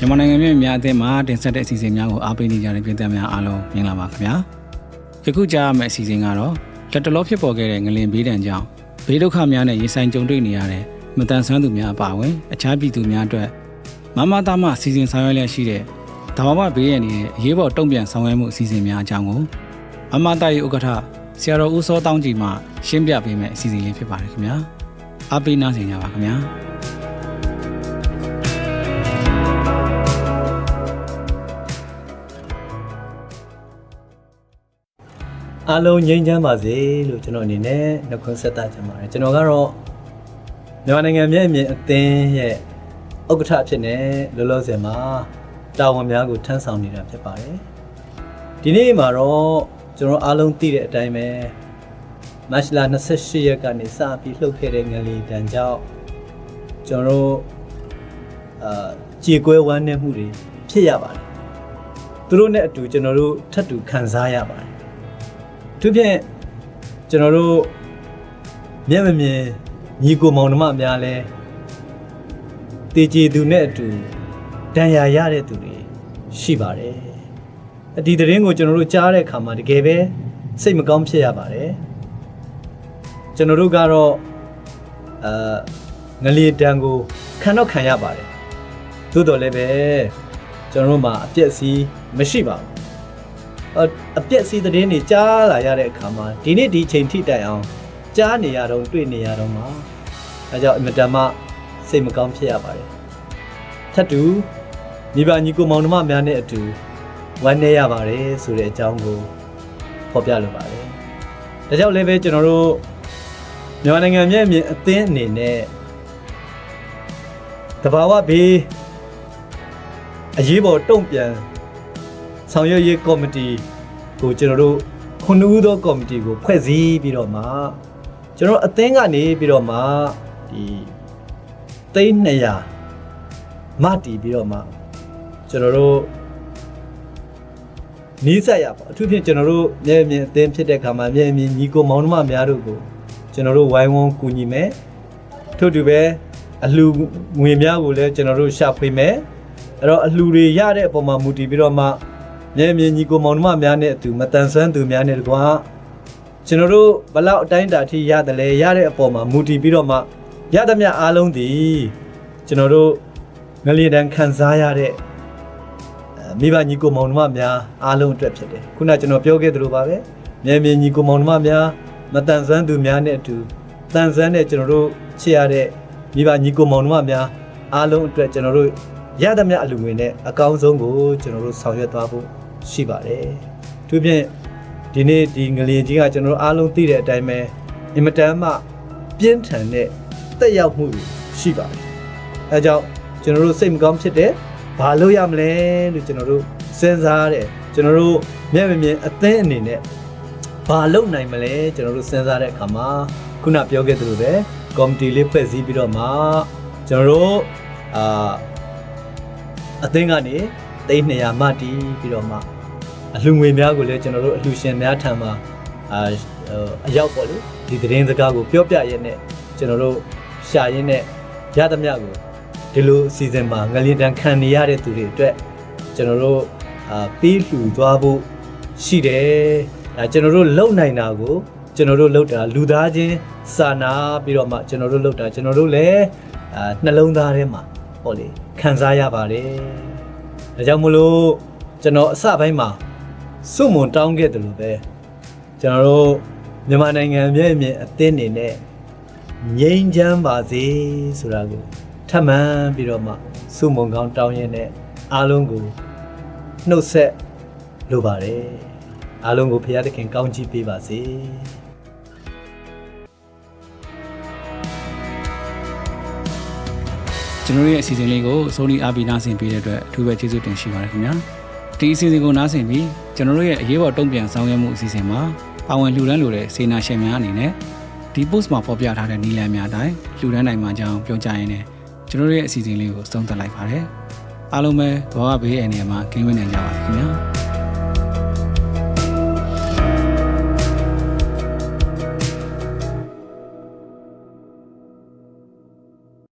မြန်မာနိုင်ငံမြို့များအသင်းမှာတင်ဆက်တဲ့အစီအစဉ်များကိုအားပေးနေကြတဲ့ပြည်သက်များအားလုံးမင်္ဂလာပါခင်ဗျာယခုကြားရမယ့်အစီအစဉ်ကတော့လက်တလောဖြစ်ပေါ်ခဲ့တဲ့ငလင်ဘေးဒဏ်ကြောင့်ဘေးဒုက္ခများနဲ့ရင်ဆိုင်ကြုံတွေ့နေရတဲ့မတန်ဆွမ်းသူများအပါအဝင်အခြားပြည်သူများအတွက်မမသားမစီစဉ်ဆောင်ရွက်လျက်ရှိတဲ့တဘာဝဘေးရန်ရဲ့အရေးပေါ်တုံ့ပြန်ဆောင်ရွက်မှုအစီအစဉ်များအကြောင်းကိုမမသားရဲ့ဥက္ကဋ္ဌဆရာတော်ဦးစောတောင်းကြီးမှရှင်းပြပေးမယ့်အစီအစဉ်လေးဖြစ်ပါတယ်ခင်ဗျာအားပေးနားဆင်ကြပါခင်ဗျာ အားလုံးငြိမ်းချမ်းပါစေလို့ကျွန်တော်အနေနဲ့နှုတ်ခွန်းဆက်သချင်ပါတယ်ကျွန်တော်ကတော့မြန်မာနိုင်ငံမြဲအမြင်အသင်းရဲ့ဥက္ကဋ္ဌအဖြစ်နဲ့လောလောဆယ်မှာတာဝန်များကိုထမ်းဆောင်နေတာဖြစ်ပါတယ်ဒီနေ့မှာတော့ကျွန်တော်အားလုံးသိတဲ့အတိုင်းပဲမတ်လ28ရက်ကနေစပြီးလှုပ်ခဲ့တဲ့ငလီတန်ကြောင့်ကျွန်တော်တို့အာကြေကွဲဝမ်းနည်းမှုတွေဖြစ်ရပါတယ်သူတို့နဲ့အတူကျွန်တော်တို့ထပ်တူခံစားရပါတယ် သူဖြင့်ကျွန်တော်တို့မျက်မမြင်ညီကိုမောင်နှမများလဲတည်ကြည်သူနဲ့အတူတန်ရာရတဲ့သူတွေရှိပါတယ်အဒီသတင်းကိုကျွန်တော်တို့ကြားတဲ့အခါမှာတကယ်ပဲစိတ်မကောင်းဖြစ်ရပါတယ်ကျွန်တော်တို့ကတော့အာငလီတန်ကိုခံတော့ခံရပါတယ်သို့တော်လည်းပဲကျွန်တော်တို့မှာအပြည့်အစည်းမရှိပါဘူး အအပြက်စီးသတင်းတွေကြားလာရတဲ့အခါမှာဒီနေ့ဒီချိန်ထိတိုင်အောင်ကြားနေရတော့တွေ့နေရတော့မှာအဲကြောင့်အင်မတန်မှစိတ်မကောင်းဖြစ်ရပါတယ်ထပ်တူမိဘညီကိုမောင်နှမများနဲ့အတူဝမ်းနည်းရပါတယ်ဆိုတဲ့အကြောင်းကိုဖော်ပြလိုပါတယ်ဒါကြောင့်လည်းပဲကျွန်တော်တို့မြန်မာနိုင်ငံမြဲအမြင်အသင်းအနေနဲ့တဘာဝဘေးအရေးပေါ်တုံ့ပြန် ဆောင်ရွက်ရေးကော်မတီကိုကျွန်တော်တို့ခုနှစ်ဦးသောကော်မတီကိုဖွဲ့စည်းပြီးတော့မှကျွန်တော်အသင်းကနေပြီးတော့မှဒီသိန်း200မတည်ပြီးတော့မှကျွန်တော်တို့နီးစပ်ရပါအထူးဖြင့်ကျွန်တော်တို့မြဲမြင်အသင်းဖြစ်တဲ့ခါမှာမြဲမြင်ညီကိုမောင်နှမများတို့ကိုကျွန်တော်တို့ဝိုင်းဝန်းကူညီမယ်ထို့တူပဲအလှငွေများကိုလည်းကျွန်တော်တို့ရှာဖွေမယ်အဲ့တော့အလှတွေရတဲ့အပေါ်မှာမူတည်ပြီးတော့မှ မြဲမြင်ညီကိုမောင်နှမများနဲ့အတူမတန်ဆွမ်းသူများနဲ့တကွာကျွန်တော်တို့ဘလောက်အတိုင်းအတာထိရတယ်လဲရတဲ့အပေါ်မှာမူတည်ပြီးတော့မှရသမျှအားလုံးဒီကျွန်တော်တို့ငလျင်တန်းခံစားရတဲ့အဲမိဘညီကိုမောင်နှမများအားလုံးအတွက်ဖြစ်တယ်ခုနကျွန်တော်ပြောခဲ့သလိုပါပဲမြဲမြင်ညီကိုမောင်နှမများမတန်ဆွမ်းသူများနဲ့အတူတန်ဆွမ်းတဲ့ကျွန်တော်တို့ချစ်ရတဲ့မိဘညီကိုမောင်နှမများအားလုံးအတွက်ကျွန်တော်တို့ ရသမျှအလူငွေနဲ့အကောင်းဆုံးကိုကျွန်တော်တို့ဆောင်ရွက်သွားဖို့ရှိပါတယ်။သူဖြင့်ဒီနေ့ဒီငလျင်ကြီးကကျွန်တော်တို့အားလုံးသိတဲ့အတိုင်းပဲအင်မတန်မှပြင်းထန်တဲ့တက်ရောက်မှုတွေရှိပါတယ်။အဲကြောင့်ကျွန်တော်တို့စိတ်မကောင်းဖြစ်တဲ့ဘာလို့ရမလဲလို့ကျွန်တော်တို့စဉ်းစားတယ်ကျွန်တော်တို့မျက်မမြင်အသင်းအနေနဲ့ဘာလုပ်နိုင်မလဲကျွန်တော်တို့စဉ်းစားတဲ့အခါမှာခုနပြောခဲ့သလိုပဲကော်မတီလေးဖွဲ့စည်းပြီးတော့မှကျွန်တော်တို့အာ အသင်းကနေသိန်း200မှတည်ပြီးတော့မှအလှငွေများကိုလည်းကျွန်တော်တို့အလှရှင်များထံမှာအာဟိုအရောက်ပေါ့လေဒီသတင်းစကားကိုပြောပြရဲနဲ့ကျွန်တော်တို့ရှာရင်းနဲ့ရသမျှကိုဒီလိုအစီအစဉ်မှာငလျင်တန်ခံနေရတဲ့သူတွေအတွက်ကျွန်တော်တို့အာပြီးလှူသွားဖို့ရှိတယ်ဒါကျွန်တော်တို့လုံနိုင်တာကိုကျွန်တော်တို့လုံတာလူသားချင်းစာနာပြီးတော့မှကျွန်တော်တို့လုံတာကျွန်တော်တို့လည်းအာနှလုံးသားထဲမှာ ပေါ့လေခံစားရပါတယ်ဒါကြောင့်မလို့ကျွန်တော်အစပိုင်းမှာစွန့်မွန်တောင်းခဲ့တယ်လို့ပဲကျွန်တော်တို့မြန်မာနိုင်ငံမြဲမြင်အသင်းနေနဲ့ငြိမ်းချမ်းပါစေဆိုတာကိုထပ်မံပြီးတော့မှစွန့်မွန်ကောင်းတောင်းရင်းနဲ့အားလုံးကိုနှုတ်ဆက်လိုပါတယ်အားလုံးကိုဖရာသခင်ကောင်းချီးပေးပါစေ ကျွန်တော်တို့ရဲ့အစီအစဉ်လေးကိုစိုးလီအားပေးနားဆင်ပေးတဲ့အတွက်အထူးပဲကျေးဇူးတင်ရှိပါတယ်ခင်ဗျာဒီအစီအစဉ်ကိုနားဆင်ပြီးကျွန်တော်တို့ရဲ့အရေးပေါ်တုံ့ပြန်ဆောင်ရွက်မှုအစီအစဉ်မှာပါဝင်လှူဒန်းလိုတဲ့စေနာရှင်များအနေနဲ့ဒီ post မှာဖော်ပြထားတဲ့နည်းလမ်းများအတိုင်းလှူဒန်းနိုင်မှာကြောင်းပြောကြားရင်းနဲ့ကျွန်တော်တို့ရဲ့အစီအစဉ်လေးကိုဆုံးသက်လိုက်ပါတယ်အားလုံးပဲဘောဂဘေးအနေမှာကင်းဝေးနိုင်ကြပါခင်ဗျာ